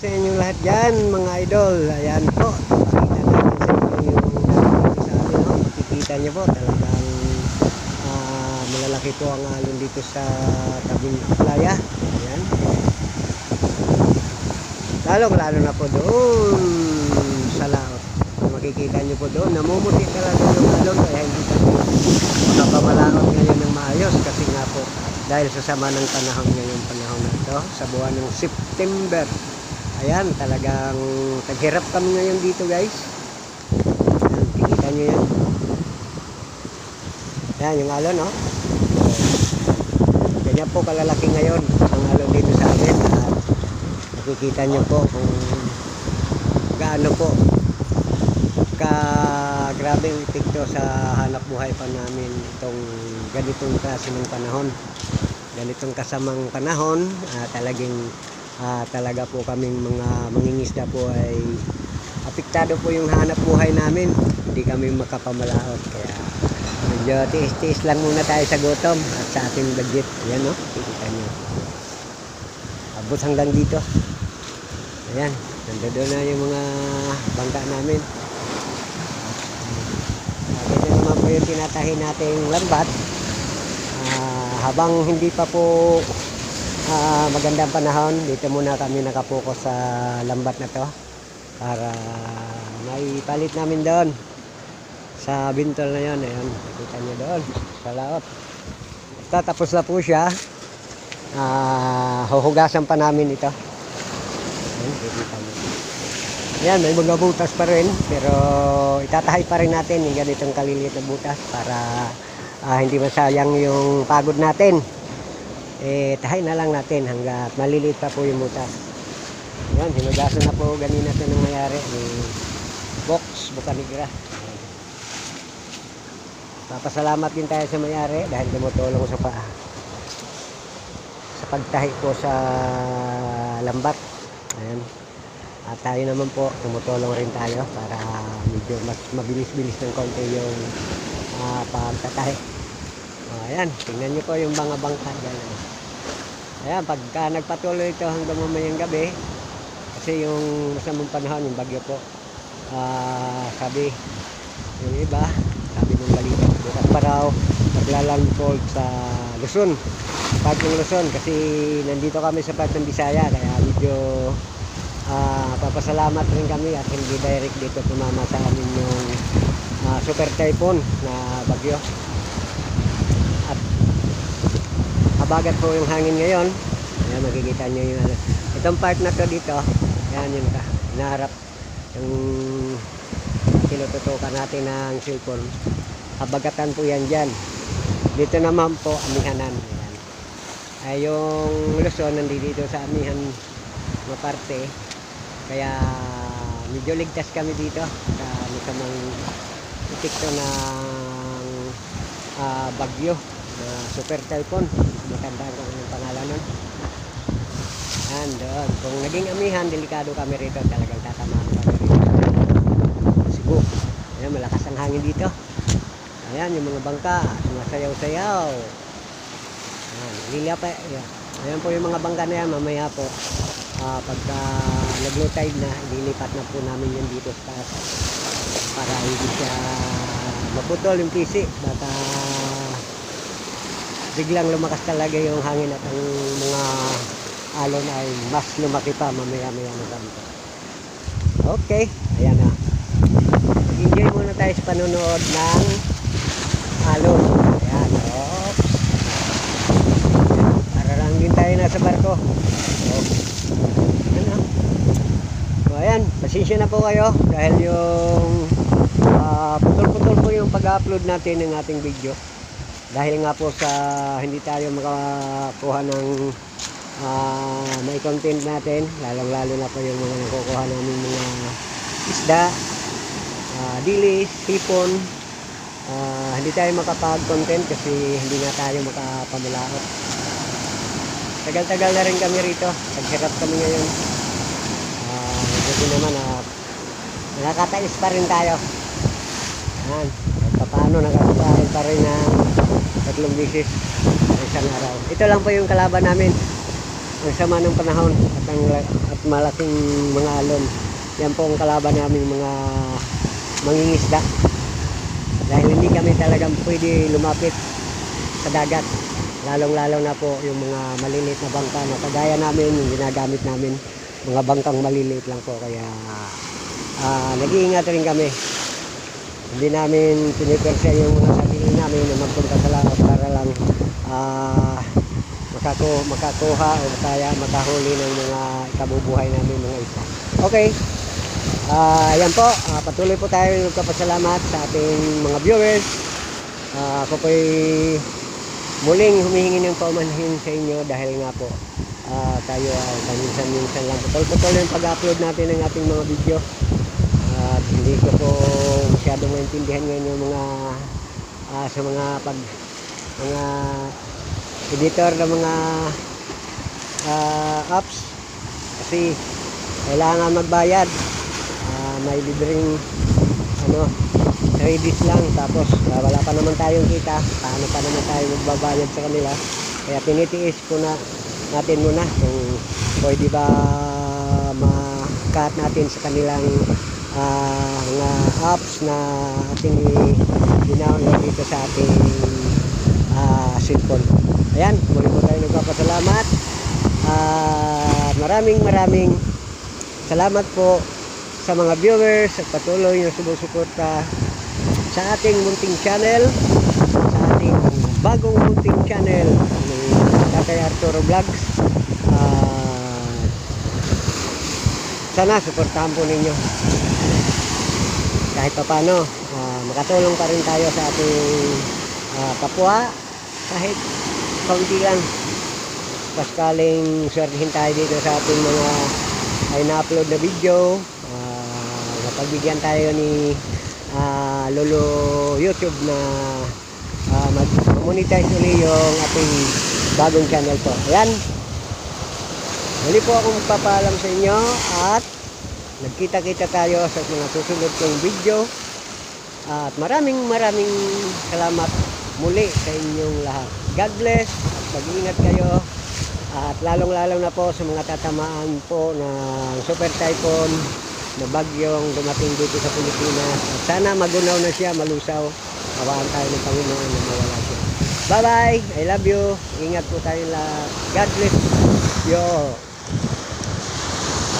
sa inyong lahat dyan, mga idol. Ayan po. Pakita natin sa inyo yung. No? Makikita nyo po talagang ah, malalaki po ang alon dito sa tabing playa. Ayan. Lalong lalo na po doon sa laot. Makikita nyo po doon. Namumuti talaga yung alon kaya hindi kami makapamalaot ngayon ng maayos kasi nga po dahil sa sama ng panahon ngayong panahon na ito sa buwan ng September. Ayan, talagang taghirap kami ngayon dito guys. Ayan, kikita nyo yan. Ayan, yung alon, no? Ganyan po kalalaki ngayon ang alon dito sa amin. At nakikita nyo po kung gaano po ka grabe epekto sa hanap buhay pa namin itong ganitong klase ng panahon ganitong kasamang panahon ah, talagang ah, talaga po kaming mga mangingisda po ay apektado po yung hanap buhay namin. Hindi kami makapamalaot kaya medyo tiis-tiis lang muna tayo sa gutom at sa ating budget. Ayan no? Kikita nyo abot hanggang dito. Ayan nandoon na yung mga bangka namin. Ah, ganyan naman po yung tinatahi nating lambat. Ah, habang hindi pa po magandang panahon. Dito muna kami nakapokus sa lambat na to para may palit namin doon. Sa bintol na yon ayun nakita nyo doon sa laot. Tapos na po siya. Ah, huhugasan pa namin ito. Yan, may mga butas pa rin, pero itatahay pa rin natin yung ganitong kaliliit na butas para ah, hindi masayang yung pagod natin. Eh, tahay na lang natin hanggat maliliit pa po yung butas. Yan, hinugasan na po ganina ito nang mayari ni Box Bukanigra. Papasalamat din tayo sa mayari dahil tumutulong sa pa sa pagtahi po sa lambat. Ayan. At tayo naman po, tumutulong rin tayo para medyo mas mabilis-bilis ng konti yung ah, pagtatahi. Ayan, tingnan nyo po yung mga bangka ano. Ayan, pagka nagpatuloy ito hanggang mamayang gabi, kasi yung masamang panahon, yung bagyo po, ah, sabi, yung iba, sabi ng balita, bukas pa raw, maglalandfall sa Luzon. Part Luzon, kasi nandito kami sa part ng Bisaya, kaya medyo Ah, papasalamat rin kami at hindi direct dito tumama sa amin yung ah, super typhoon na bagyo. At habagat po yung hangin ngayon. Ayan, makikita nyo yung ano. Itong part na to dito, yan yung naharap yung tinututukan natin ng cellphone. Habagatan po yan dyan. Dito naman po, amihanan. Ayan. Ay, yung Luzon, nandito sa amihan na parte. Kaya medyo ligtas kami dito sa masamang epekto ng ah, bagyo super typhoon. Matandaan ko ang pangalan nun. Yan, doon. Kung naging amihan, delikado kami rito. Talagang tatamaan kami rito. Cebu. Ayan, malakas ang hangin dito. Ayan, yung mga bangka. Sumasayaw-sayaw. Ayan, lilapa. Ayan. Ayan po yung mga bangka na yan. Mamaya po, ah, pagka nag-low na, ililipat na po namin yan dito sa para hindi siya maputol yung PC baka biglang lumakas talaga yung hangin at ang mga alon ay mas lumaki pa mamaya maya na ganito okay ayan na. Enjoy muna tayo sa panonood ng alon. Ayan oops. Para lang din tayo nasa barko. Okay ano So ayan, pasensya na po kayo dahil yung ah, putol-putol po yung pag-upload natin ng ating video. Dahil nga po sa hindi tayo makakuha ng ah, may content natin, lalong-lalo na po yung mga nakukuha namin mga isda, ah, dilis, hipon. Ah, hindi tayo makapag-content kasi hindi nga tayo makapamulaot. Tagal-tagal na rin kami rito. Naghirap kami ngayon. Ah, buti naman at nakakatais pa rin tayo. Yan. Paano nakakakain pa rin ng tatlong bisis sa isang araw. Ito lang po yung kalaban namin. Ang sama ng panahon at, ang, at malaking mga alon. Yan po ang kalaban namin mga mangingisda. Dahil hindi kami talagang pwede lumapit sa dagat. Lalong-lalo na po yung mga maliliit na bangka na kagaya namin, yung ginagamit namin, mga bangkang maliliit lang po. Kaya ah, nag-iingat rin kami. Hindi namin pinipersa yung mga namin na magpunta sa laot para lang ah, makaku makakuha o kaya makahuli ng mga ikabubuhay namin mga isa. Okay. Ah, yan po, Ah, patuloy po tayo nagpapasalamat sa ating mga viewers. Ah, ako po'y muling humihingi ng paumanhin sa inyo dahil nga po ah, tayo ay paminsan-minsan lang putol-putol yung pag-upload natin ng ating mga video. At hindi ko po masyadong maintindihan ngayon yung mga ah, sa mga pag mga editor ng mga ah, apps. Kasi kailangan magbayad. Ah, may libreng ano 3 days lang. Tapos ah, wala pa naman tayong kita. Paano pa naman tayo magbabayad sa kanila? Kaya tinitiis ko na natin muna kung pwede ba ma-cut natin sa kanilang mga apps na ating i-download dito sa ating ah, cellphone. Ayan muli po tayo nagpapasalamat. At maraming maraming salamat po sa mga viewers at patuloy na sumusuporta sa ating munting channel sa ating bagong munting channel ng Tatay Arturo Vlogs. Ah, sana suportahan po ninyo kahit pa paano ah, makatulong pa rin tayo sa ating ah, kapwa. Kahit kaunti lang. Paskaling swertihin tayo dito sa ating mga ay na-upload na video. Ah, napagbigyan tayo ni ah, Lolo YouTube na ah, mag-monetize uli yung ating bagong channel po. Ayan. Muli po akong magpapaalam sa inyo at nagkita-kita tayo sa mga susunod kong video at maraming maraming salamat muli sa inyong lahat God bless at mag-ingat kayo at lalong-lalong na po sa mga tatamaan po ng super typhoon na bagyong dumating dito sa Pilipinas. At sana magunaw na siya, malusaw. Awaan tayo ng Panginoon na mawala siya. Bye-bye! I love you. Ingat po tayo lahat. God bless you.